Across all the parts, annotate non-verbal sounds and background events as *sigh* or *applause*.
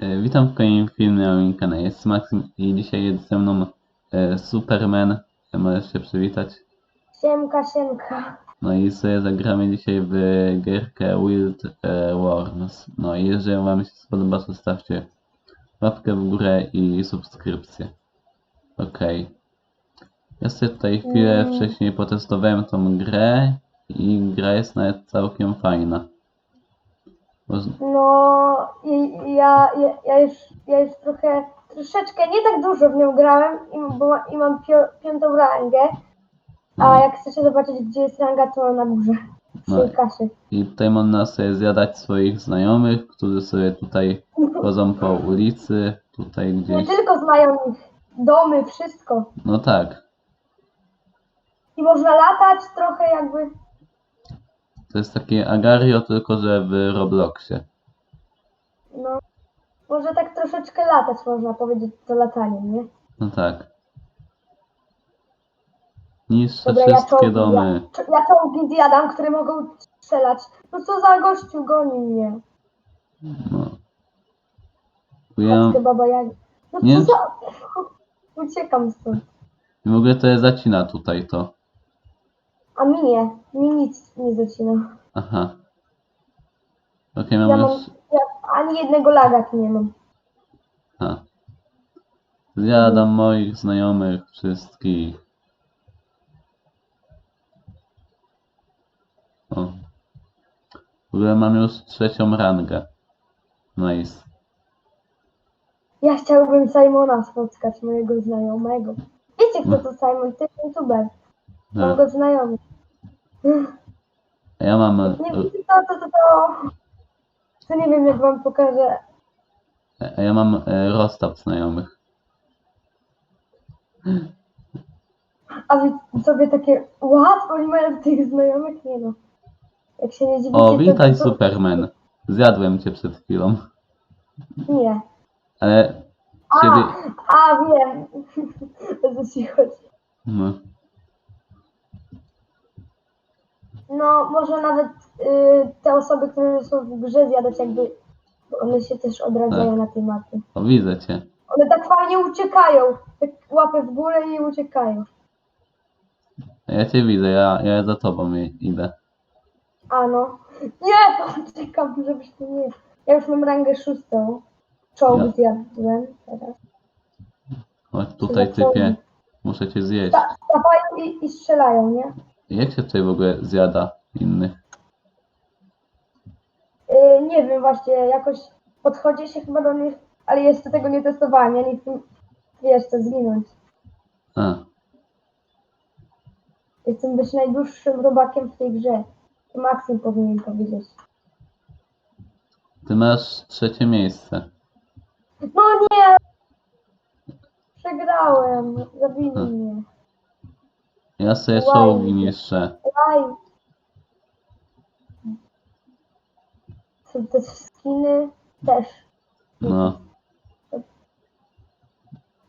E, Witam w kolejnym filmie na moim kanale. Jest Maksym i dzisiaj jest ze mną e, Superman. E, Możesz się przywitać. Siemka, siemka. No i sobie zagramy dzisiaj w gierkę Wild Worms. No i jeżeli wam się spodoba, to stawcie łapkę w górę i subskrypcję. Okej. Ja sobie tutaj chwilę Mm. wcześniej potestowałem tą grę i gra jest nawet całkiem fajna. No, i, ja, ja, ja, już, ja już trochę, troszeczkę, nie tak dużo w nią grałem, i, bo, i mam pio, piątą rangę. A jak chcecie zobaczyć, gdzie jest ranga, to na górze. W No. kasie. I tutaj można sobie zjadać swoich znajomych, którzy sobie tutaj chodzą po ulicy, tutaj Nie gdzieś. tylko znajomych, domy, wszystko. No tak, I można latać trochę jakby. To jest takie Agario, tylko że w Robloxie. No, może tak troszeczkę latać, można powiedzieć, to lataniem, nie? No tak. Niszcze Dobra, ja wszystkie czołgi, domy. ja, ja czołgi zjadam, które mogą strzelać. No co za gościu goni mnie. No. Ja, baba Jagi. No Nie? co za... *laughs* Uciekam stąd. w ogóle to jest zacina tutaj to. A mi nie. Mi nic nie zacina. Aha. Okej, Ja mamy mam... już... Ja ani jednego laga tu nie mam. A. Zjadam moich znajomych wszystkich. O. W ogóle mam już trzecią rangę. Nice. Ja chciałbym Simona spotkać, mojego znajomego. Wiecie kto to Simon? To jest youtuber. Mam Tak. go znajomy. Ja mam... Nie wiem, to, to, to, to... To nie wiem, jak wam pokażę. A ja mam e, rozstaw znajomych. A wy sobie takie, what? Oni mają tych znajomych? Nie no. Jak się nie dziwicie, O, witaj to- Superman. Zjadłem cię przed chwilą. Nie. Ale A, ciebie... a wiem. *laughs* o co ci chodzi. No. No, może nawet y, te osoby, które są w grze zjadać jakby, bo one się też odradzają Tak. na tej mapie. O, widzę cię. One tak fajnie uciekają. Tak łapy w górę i uciekają. Ja cię widzę, ja, ja za tobą i- idę. A no. Nie, to uciekam, żebyś tu nie... Ja już mam rangę szóstą. Czołg Ja. zjadłem teraz. Chodź tutaj typie. Muszę cię zjeść. Ta- Stawają i, i strzelają, nie? Jak się tutaj w ogóle zjada innych? Y, nie wiem właśnie, jakoś podchodzi się chyba do nich, ale jeszcze tego nie testowałem. Ja nie chcę, wiesz co, zginąć. A, Chcę być najdłuższym robakiem w tej grze. To Maksym powinien powiedzieć. ty masz trzecie miejsce. No nie! Przegrałem. Zabili mnie. Ja sobie Łaj. czołgi niszczę. Są te skiny też. No.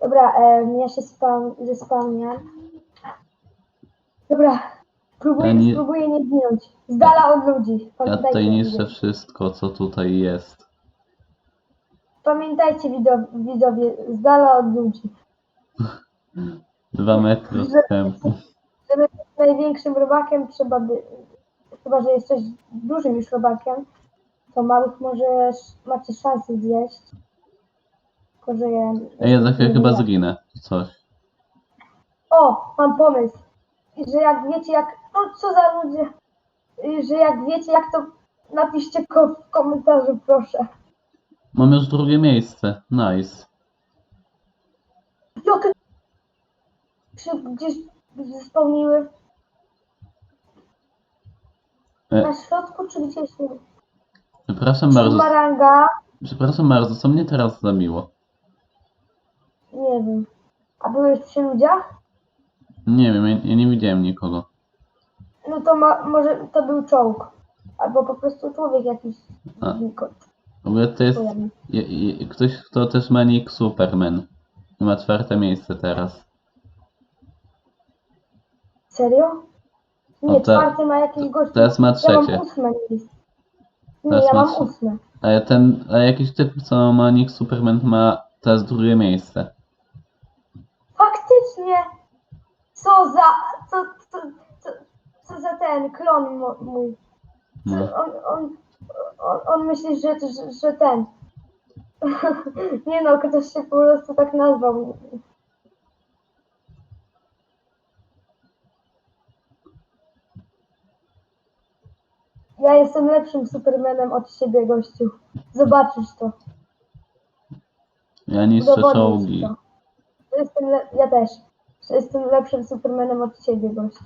Dobra, em, ja się spam, zespałniam. Dobra, próbuję, Ja nie- spróbuję nie zginąć. Z dala od ludzi. Ja Pamiętajcie, tutaj niszczę widzowie. wszystko, co tutaj jest. Pamiętajcie widzowie, z dala od ludzi. *laughs* Dwa metry odstępu. Żeby być największym robakiem trzeba by, chyba że jesteś dużym już robakiem, to małych możesz, macie szansę zjeść. Tylko, że ja... Ej, ja za chwilę chyba zginę. czy Coś. O, mam pomysł. I Że jak wiecie jak, no co za ludzie, I że jak wiecie jak to, napiszcie ko w komentarzu proszę. Mam już drugie miejsce. Nice. Jak gdzieś spełniły E, na środku czy gdzieś? przepraszam bardzo. Maranga? Przepraszam bardzo, co mnie teraz zabiło? Nie wiem. A byłeś przy ludziach? Nie wiem, ja, ja nie widziałem nikogo. No to ma, może to był czołg. Albo po prostu człowiek jakiś A. W ogóle to jest je, je, ktoś, kto też ma nick Superman. Ma czwarte miejsce teraz. Serio? Nie, No to- czwarty ma jakiś gość. teraz ma Ja trzecie. mam ósme miejsce. Nie, Teraz ja mam masz- ósme. Ale ten, ale jakiś typ, co ma nick Superman ma teraz drugie miejsce. Faktycznie! Co za... Co, co, co, co za ten klon mo- mój. Co, No. on, on, on, on myśli, że, że, że ten... *laughs* Nie no, ktoś się po prostu tak nazwał. Ja jestem lepszym Supermanem od siebie, gościu. Zobaczysz to. Ja niszczę Udowodnię ci czołgi. to. Ja Jestem le- ja też. Że Jestem lepszym Supermanem od ciebie, gościu.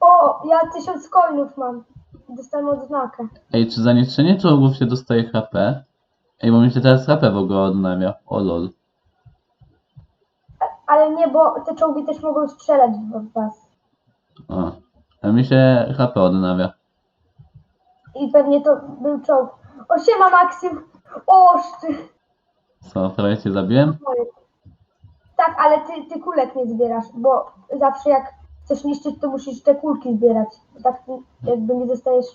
O, ja tysiąc coinów mam. Dostałem odznakę. Ej, czy za niszczenie czołgów się dostaje HP? Ej, bo mi się teraz HP w ogóle odnawia. O lol. Ale nie, bo te czołgi też mogą strzelać w was. O. A mi się HP odnawia. I pewnie to był czołg. O, siema Maksim! O, ty. Co, prawie cię zabiłem? Tak, ale ty, ty kulek nie zbierasz, bo zawsze jak chcesz niszczyć, to musisz te kulki zbierać. Tak jakby nie dostajesz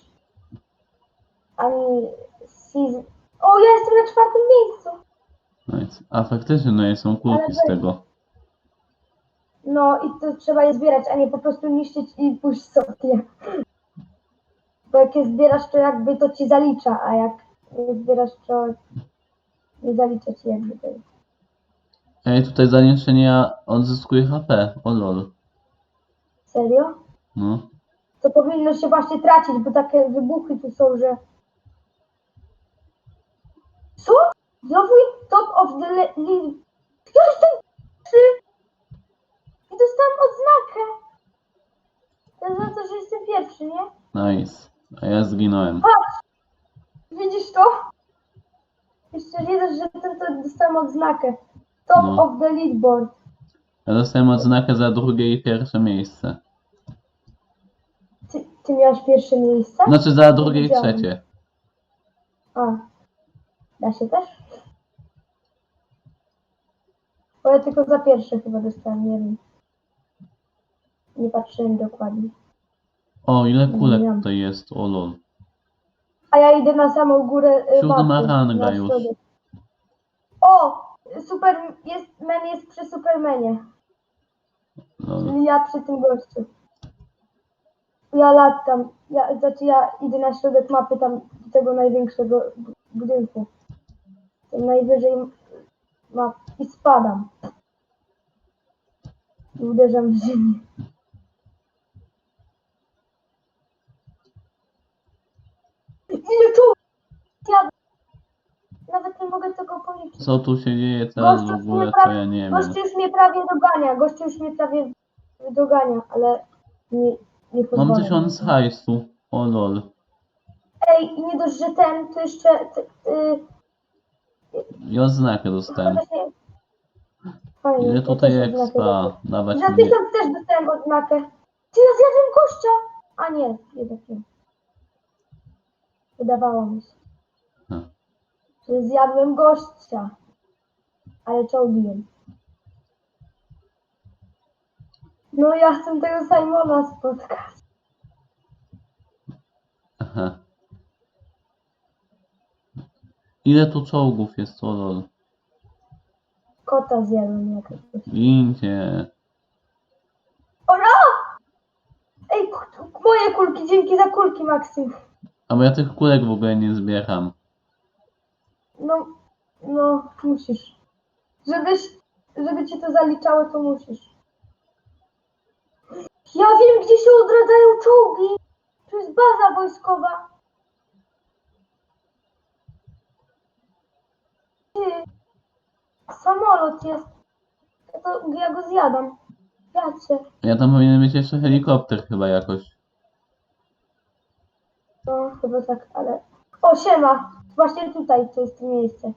ani season. O, ja jestem na czwartym miejscu! Nice. A faktycznie, no i są kulki z tego. No i to trzeba je zbierać, a nie po prostu niszczyć i pójść sobie. Bo jak je zbierasz, to jakby to ci zalicza, a jak nie zbierasz, to nie zalicza ci jakby to. Ej, tutaj za niszczenie ja odzyskuję HP. O lol. Serio? No. To powinno się właśnie tracić, bo takie wybuchy tu są, że... Co? Znowu top of the le- league. Ja jestem trzy i dostałem odznakę. To za to, że pierwszy, nie? Nice. A ja zginąłem. Widzisz to? Jeszcze wiesz, że ten to dostałem odznakę. Top No. of the leaderboard. Ja dostałem odznakę za drugie i pierwsze miejsce. Ty, ty miałeś pierwsze miejsce? Znaczy za drugie i Widziałem. trzecie. A. Da się też? Bo ja tylko za pierwsze chyba dostałem, nie wiem. Nie patrzyłem dokładnie. O, ile kulek Wiem. tutaj jest. O lol. A ja idę na samą górę y, Siódma mapy, ranga na już. środek. O! Super, jest, men jest przy Supermanie. Czyli ja przy tym gościu. Ja latam, ja, znaczy ja idę na środek mapy tam do tego największego bu- budynku. Tam najwyżej map i spadam. I uderzam w ziemię. Ile tu? Ja nawet nie mogę tego policzyć. Co tu się dzieje teraz w Gościu ogóle, mnie to ja nie wiem. Gościu już mnie prawie dogania, gościu już mnie prawie dogania, ale nie, nie pozwolę. Mam tysiąc hajsu. O lol. Ej, i nie dość, że ten, to jeszcze... Ty, y, I odznakę dostałem. właśnie- Fajnie, Ile ja tutaj też odznakę expa? dostałem. Dawać za tysiąc też dostałem odznakę. Ty, ja zjadłem gościa! A nie, jednak nie. Wydawało mi się, Hmm. że zjadłem gościa. Ale czołgiłem. No ja chcę tego Simona spotkać. Aha. Ile tu czołgów jest? O lol. Kota zjadłem jakiegoś. Gincie. Ora! Ej, moje kulki, dzięki za kulki, Maksym. A bo ja tych kulek w ogóle nie zbieram. No, no, musisz. Żebyś, żeby ci to zaliczało, to musisz. Ja wiem, gdzie się odradzają czołgi. Tu jest baza wojskowa. Ty, samolot jest. Ja, to, ja go zjadam. Ja cię. Ja tam powinien być jeszcze helikopter chyba jakoś. No, chyba tak, ale... O, siema! Właśnie tutaj to jest to miejsce.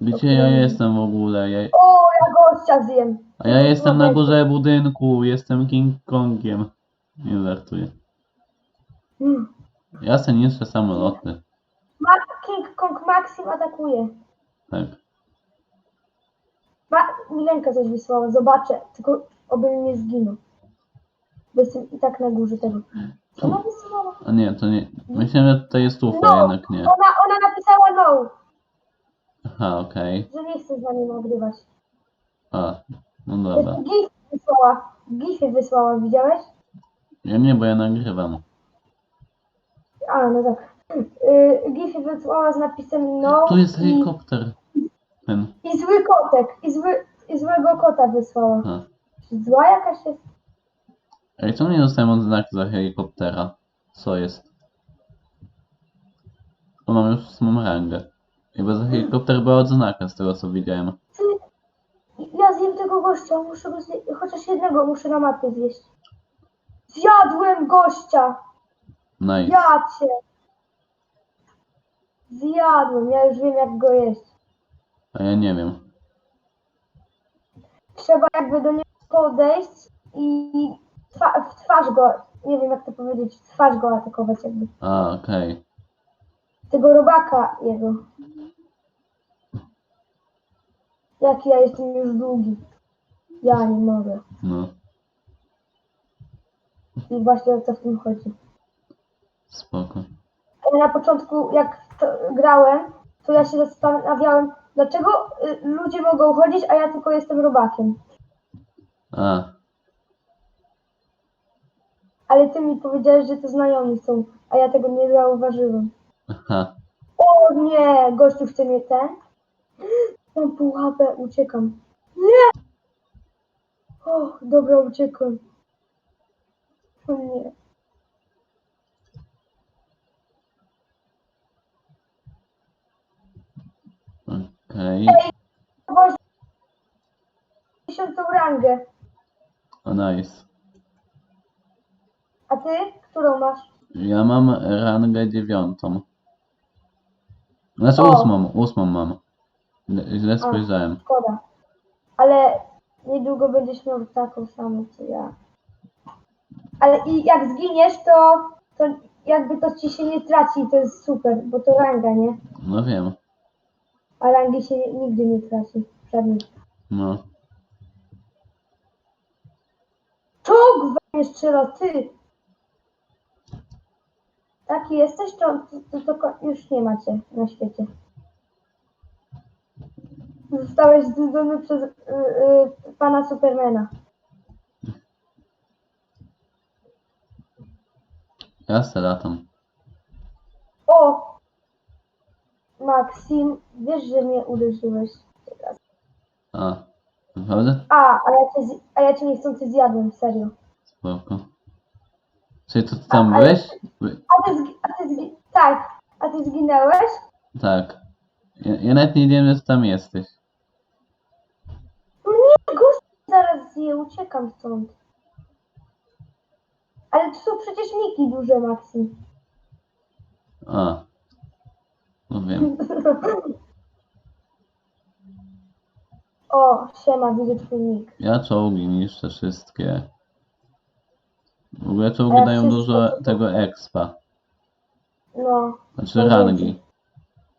Gdzie ja jestem w ogóle? Ja... O, ja gościa zjem. A ja jestem na górze budynku, jestem King Kongiem. Nie żartuję. Mm. Ja se niszczę samoloty. Ma- King Kong Maxim atakuje. Tak. Ma Milenka coś wysłała, zobaczę. Tylko oby nie zginął. Bo jestem i tak na górze tego. Co wysyłała? A nie, to nie. Myślałem, że tutaj jest UFO, No. jednak nie. Ona, ona napisała no, Aha, okej. że nie chce z nami nagrywać. A, no dobra. Jest gif wysłała. Gify wysłała, widziałeś? Ja nie, bo ja nagrywam. A, no tak. Yy, gify wysłała z napisem no Tu jest i, helikopter. Ten. i zły kotek. I, zły, I złego kota wysłała. Aha. Zła jakaś jest? Ej, czemu nie dostałem odznaku za helikoptera? Co jest? O, mam już ósmą rangę. Bo za helikopter była odznaka z tego co widziałem. Ty, ja zjem tego gościa, muszę go zjeść. Chociaż jednego muszę na mapie zjeść. Zjadłem gościa! Nice. Ja cię! Zjadłem, ja już wiem jak go jeść. A ja nie wiem. Trzeba jakby do niego podejść i twa w twarz go, nie wiem jak to powiedzieć, w twarz go atakować jakby. A, okej. Tego robaka jego. Jaki ja jestem już długi. Ja nie mogę. No, I właśnie o co w tym chodzi. spoko. Ja na początku, jak to grałem, to ja się zastanawiałem, dlaczego y, ludzie mogą chodzić, a ja tylko jestem robakiem. A, Ale ty mi powiedziałeś, że to znajomi są, a ja tego nie zauważyłem. aha. O nie, gościu chce mnie ten. Mam pół HP, uciekam. Nie! O, dobra, uciekłem. O nie. Okej. Boże, dziesiątą rangę. O, nice. A ty? Którą masz? Ja mam rangę dziewiątą. Znaczy O. ósmą, ósmą mam. Źle- Źle spojrzałem. Szkoda. Ale niedługo będziesz miał taką samą co ja. Ale i jak zginiesz, to, to jakby to ci się nie traci i to jest super, bo to ranga, nie? No wiem. A rangi się nigdy nie traci. Żadnej. No. Czołg we mnie strzela, ty! Taki jesteś, to, to, to, ko- już nie macie na świecie. Zostałeś zjedzony przez y, y, pana Supermana. Ja se latam. O! Maksim, wiesz, że mnie uderzyłeś. A, naprawdę? A, a ja cię, z- a ja cię niechcący zjadłem, serio. Spoko. Czyli to ty tam A, ale- byłeś? A ty, zgi- a ty zgi- tak, a ty zginęłeś? Tak. Ja, ja nawet nie wiem, że tam jesteś. No nie, gość zaraz zje, uciekam stąd. Ale to są przecież miki duże, Maksim. A. No wiem. *laughs* O, siema, widzę twój nick. Ja czołgi niszczę wszystkie. W ogóle czołgi ja dają dużo tego expa. No. Znaczy rangi.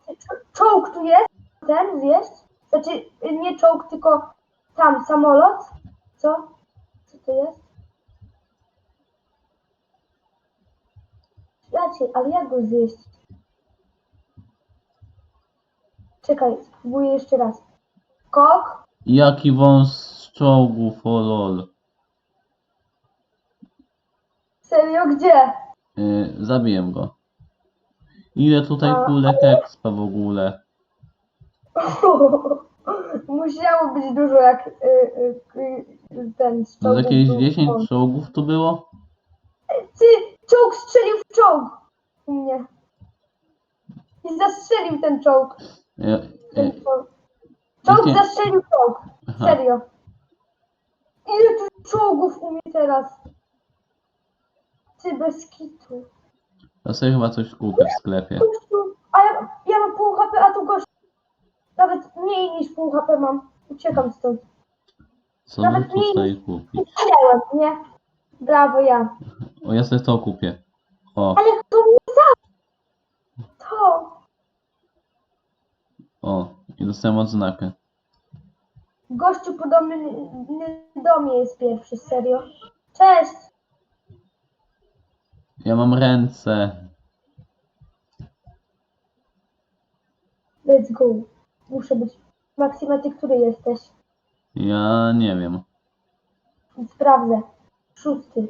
Czo- Czołg tu jest? Ten, wiesz? Znaczy, nie czołg, tylko tam, samolot. Co? Co to jest? Cię, ale jak go zjeść? Czekaj, spróbuję jeszcze raz. Kok, Jaki wąs z czołgów, o lol. Serio, gdzie? Yy, zabiję go. Ile tutaj A, kulek expa w ogóle? *laughs* Musiało być dużo jak y, y, y, ten z Z jakieś był 10 on. czołgów tu było? Ty, czołg strzelił w czołg u mnie. I zastrzelił ten czołg. Ja, Ten czołg. Czołg Jakie- zastrzelił czołg. aha. Serio. Ile tu czołgów u mnie teraz? Ty bez kitu. To sobie chyba coś kupię w sklepie. Gościu, A ja, ja mam pół HP, a tu gość. Nawet mniej niż pół HP mam. Uciekam stąd. Co Nawet tu mniej sobie kupić? Zginęłem, nie? Brawo ja. O, ja sobie to kupię. O, Ale kto mnie za... To. o. I dostałem odznakę. Gościu podobny do mnie jest pierwszy, serio. Cześć. Ja mam ręce. Let's go. Muszę być. Maksima, ty który jesteś? Ja nie wiem. Sprawdzę. Szósty.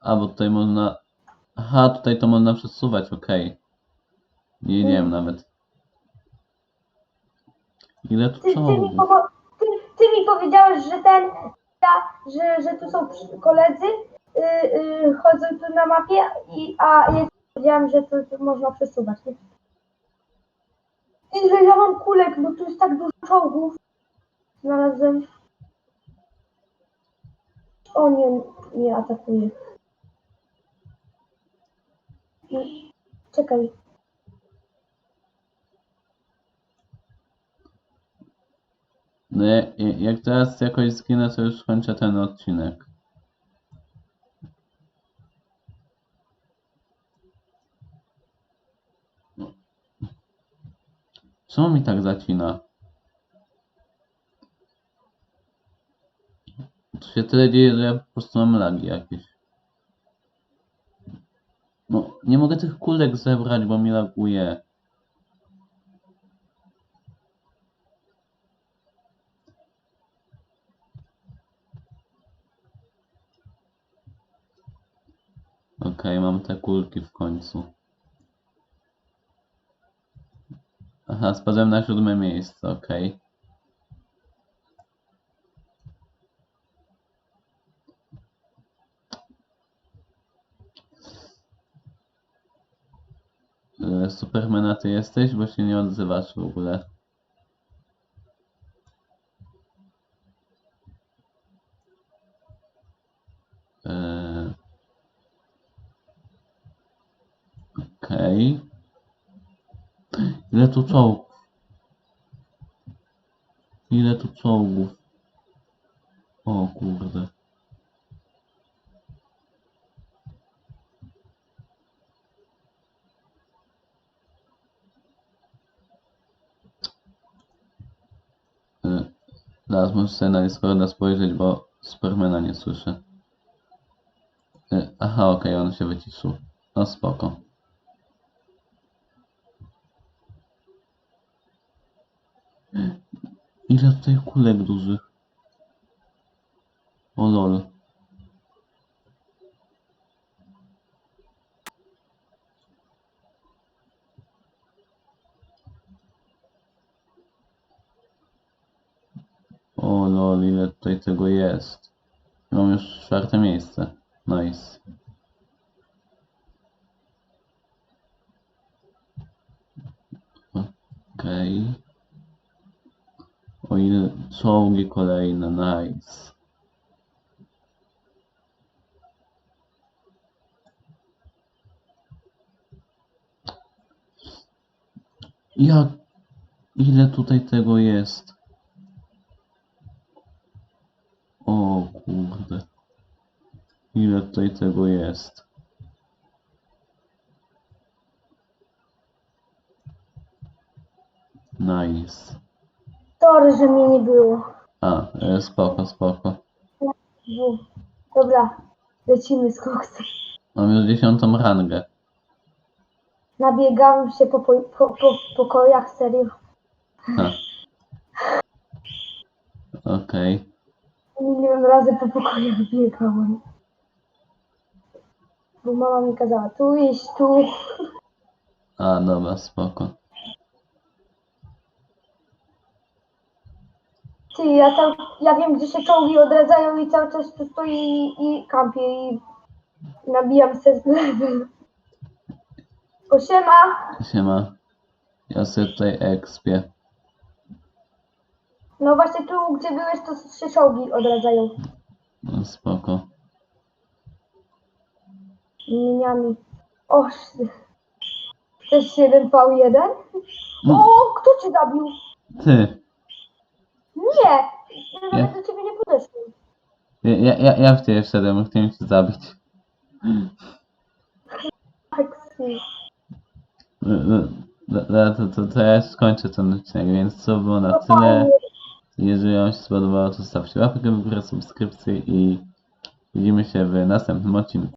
A, bo tutaj można... Aha, tutaj to można przesuwać, okej. Nie wiedziałem nawet. Ile tu Ty, ty, mi, czołgów? ty, ty mi powiedziałeś, że ten, ja, że, że tu są przy- koledzy, chodzą tu na mapie, i, a ja powiedziałem, że to można przesuwać. Nie? Ile ja mam kulek, bo tu jest tak dużo czołgów. Znalazłem. O nie, nie atakuje. I- Czekaj. No ja, ja- jak teraz jakoś zginę, to już kończę ten odcinek. Czemu mi tak zacina? To się tyle dzieje, że ja po prostu mam lagi jakieś. No, nie mogę tych kulek zebrać, bo mi laguje. Okej, mam te kulki w końcu. Aha, spadłem na siódme miejsce, okej. E, Supermana ty jesteś, bo się nie odzywasz w ogóle. Eee... Okej. Ile tu czołgów? Ile tu czołgów? O kurde. Teraz muszę sobie na Discorda spojrzeć, bo Supermana nie słyszę. Y, Aha, okej, on się wyciszył. No spoko. Ile tutaj kulek dużych? O lol. O lol, ile tutaj tego jest. Mam już czwarte miejsce. Nice. Okej. O ile czołgi kolejne, nice. Jak? Ile tutaj tego jest? O kurde. Ile tutaj tego jest? Nice. Sorry, że mnie nie było. A, e, spoko, spoko. Dobra, lecimy z koksem. Mam już dziesiątą rangę. Nabiegałem się po, po, po, po pokojach, serio. Ha. Okej. Milion razy po pokojach biegałem. Bo mama mi kazała tu iść, tu. A, dobra, spoko. Ty, ja tam, ja wiem, gdzie się czołgi odradzają i cały czas tu stoi i, i kampię i nabijam se z level. O siema! Siema. Ja sobie tutaj ekspię. No właśnie tu, gdzie byłeś, to się czołgi odradzają. No, spoko. Imieniami. O, sz- Chcesz 1v1? No. O, kto cię zabił? Ty! Nie! Ja Nie. do ciebie nie podeszłem. Ja, ja, ja, ja w ciebie wszedłem, chciałem cię zabić. Taksi. No, no, no, to, to, to ja już skończę ten odcinek, więc co było na tyle. Jeżeli Wam się spodobało, to stawcie łapkę w górę, subskrypcję i widzimy się w następnym odcinku.